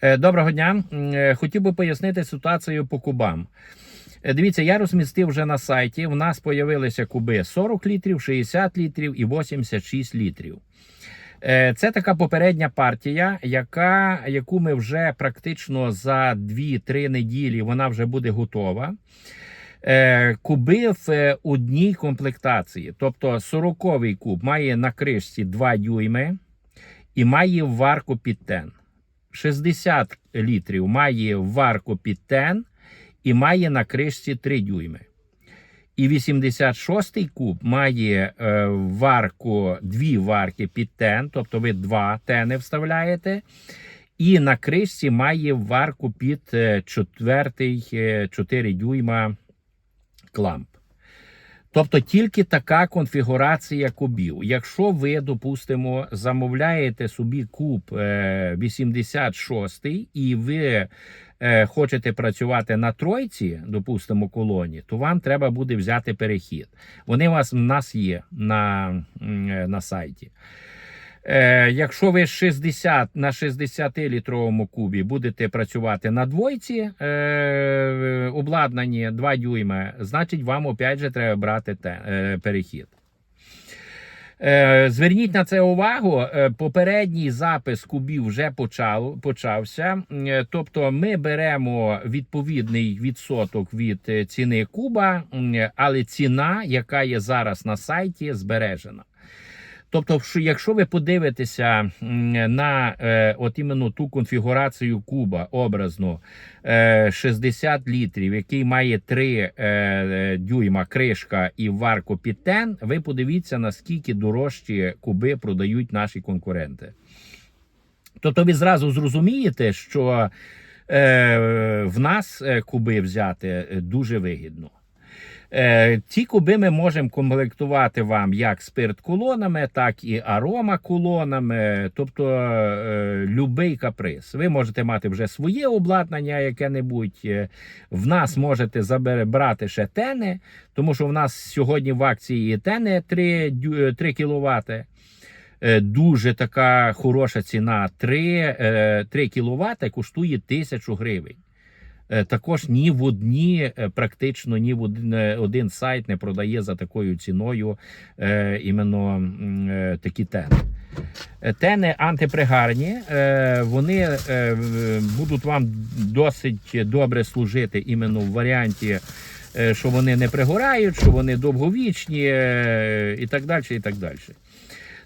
Е, Доброго дня. Е, Хотів би пояснити ситуацію по кубам. Е, Дивіться, я розмістив вже на сайті. В нас з'явилися куби 40 літрів, 60 літрів і 86 літрів. Це така попередня партія, яка, яку ми вже практично за 2-3 неділі вона вже буде готова. Куби в одній комплектації. Тобто 40-й куб має на кришці 2 дюйми і має варку під тен. 60 літрів має варку під тен і має на кришці 3 дюйми. І 86-й куб має е, варку, дві варки під тен, тобто ви два тени вставляєте. І на кришці має варку під е, четвертий, е, 4 дюйма кламп. Тобто тільки така конфігурація кубів. Якщо ви, допустимо, замовляєте собі куб е, 86 і ви е, хочете працювати на тройці, допустимо, колоні, то вам треба буде взяти перехід. Вони у вас в нас є на, е, на сайті. Е, якщо ви 60 на 60-літровому кубі будете працювати на двойці е, обладнані 2 дюйми, значить вам опять же треба брати те, е, перехід. Е, Зверніть на це увагу. е, Попередній запис кубів вже почав, почався. Е, Тобто, ми беремо відповідний відсоток від е, ціни куба, але ціна, яка є зараз на сайті, збережена. Тобто, якщо ви подивитеся на е, от іменно ту конфігурацію куба образно е, 60 літрів, який має 3 е, дюйма кришка і варку під ви подивіться, наскільки дорожчі куби продають наші конкуренти. Тобто ви зразу зрозумієте, що е, в нас е, куби взяти е, дуже вигідно. Е, Ці куби ми можемо комплектувати вам як спирт-колонами, так і арома-колонами, тобто е, любий каприз. Ви можете мати вже своє обладнання, яке-небудь. Е, В нас можете забрати ще тени, тому що в нас сьогодні в акції є тени 3, 3 кВт. Е, Дуже така хороша ціна. 3, 3 кВт коштує 1000 гривень. Е, Також ні в одні, е, практично ні в один, е, один сайт не продає за такою ціною е, іменно е, такі тени. Тени антипригарні, е, вони е, будуть вам досить добре служити іменно в варіанті, що вони не пригорають, що вони довговічні і так далі. І так далі.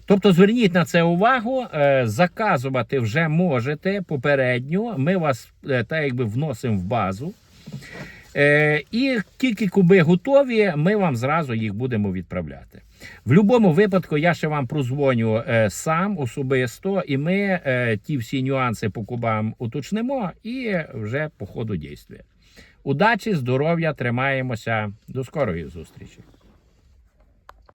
Тобто зверніть на це увагу, е, заказувати вже можете попередньо. Ми вас е, так якби вносимо в базу. Е, І тільки куби готові, ми вам зразу їх будемо відправляти. В будь-якому випадку я ще вам прозвоню сам особисто, і ми ті всі нюанси по кубам уточнимо і вже по ходу дійства. Удачі, здоров'я, тримаємося. До скорої зустрічі.